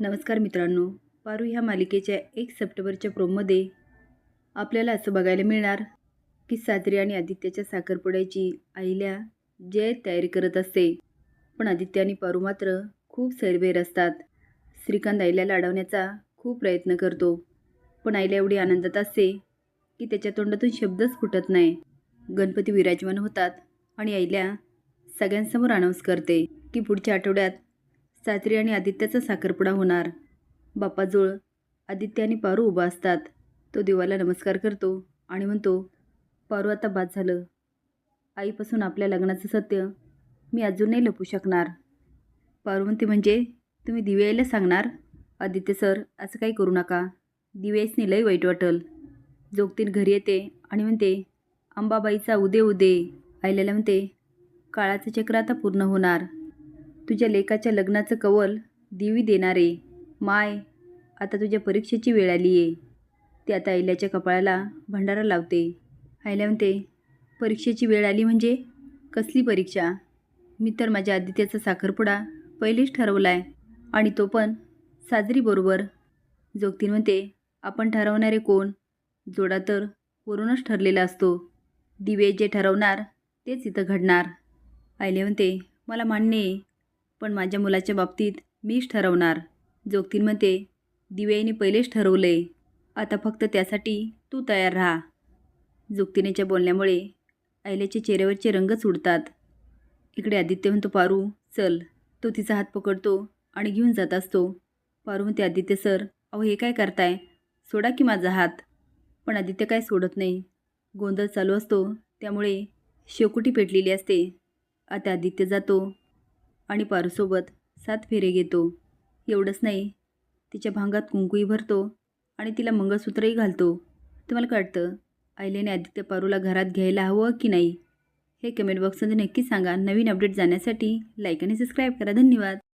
नमस्कार मित्रांनो पारू ह्या मालिकेच्या एक सप्टेंबरच्या प्रोममध्ये आपल्याला असं बघायला मिळणार की साद्री आणि आदित्याच्या साखरपुड्याची आईल्या जय तयारी करत असते. पण आदित्य आणि पारू मात्र खूप सैरभैर असतात. श्रीकांत आईल्या लाडवण्याचा खूप प्रयत्न करतो. पण आईला एवढी आनंदात असते की त्याच्या तोंडातून शब्दच फुटत नाही. गणपती विराजमान होतात आणि आईल्या सगळ्यांसमोर अनाऊन्स करते की पुढच्या आठवड्यात सात्री आणि आदित्याचा साखरपुडा होणार. बाप्पाजवळ आदित्य आणि पारू उभा असतात. तो देवाला नमस्कार करतो आणि म्हणतो पारू आता बाद झालं. आईपासून आपल्या लग्नाचं सत्य मी अजून नाही लपू शकणार. पारू म्हणते म्हणजे तुम्ही दिव्याला सांगणार? आदित्य सर असं काही करू नका. दिव्यासनी लई वाईट वाटल. जोगतीन घरी येते आणि म्हणते अंबाबाईचा उदे उदे आईल्याला म्हणते काळाचं चक्र आता पूर्ण होणार. तुझ्या लेकाच्या लग्नाचं कवल देवी देणारे. माय आता तुझ्या परीक्षेची वेळ आली आहे. ती आता आईल्याच्या कपाळाला भंडारा लावते. आईल्या म्हणते परीक्षेची वेळ आली म्हणजे? कसली परीक्षा? मी तर माझ्या आदित्याचा साखरपुडा पहिलेच ठरवला आहे आणि तो पण साजरीबरोबर जोगतीन म्हणते आपण ठरवणारे कोण? जोडा तर वरूनच ठरलेला असतो. दिवे जे ठरवणार तेच इथं घडणार. आईले म्हणते मला मान्य आहे. पण माझ्या मुलाच्या बाबतीत मीच ठरवणार. जोगतीन म्हणते दिव्याईने पहिलेच ठरवलं. आहे आता फक्त त्यासाठी तू तयार राहा. जोगतिनेच्या बोलण्यामुळे आयल्याच्या चेहऱ्यावरचे रंगच उडतात इकडे आदित्य म्हणतो पारू चल. तो तिचा हात पकडतो आणि घेऊन जात असतो. पारू म्हणते आदित्य सर अहो हे काय करताय? सोडा की माझा हात. पण आदित्य काय सोडत नाही. गोंधळ चालू असतो त्यामुळे शेकोटी पेटलेली असते. आता आदित्य जातो आणि पारूसोबत सात फेरे घेतो. एवढंच नाही तिच्या भांगात कुंकूही भरतो आणि तिला मंगळसूत्रही घालतो. तुम्हाला कळतं आईलेने आदित्य पारूला घरात घ्यायला हवं की नाही? हे कमेंट बॉक्समध्ये नक्की सांगा. नवीन अपडेट जाण्यासाठी लाईक आणि सबस्क्राईब करा. धन्यवाद.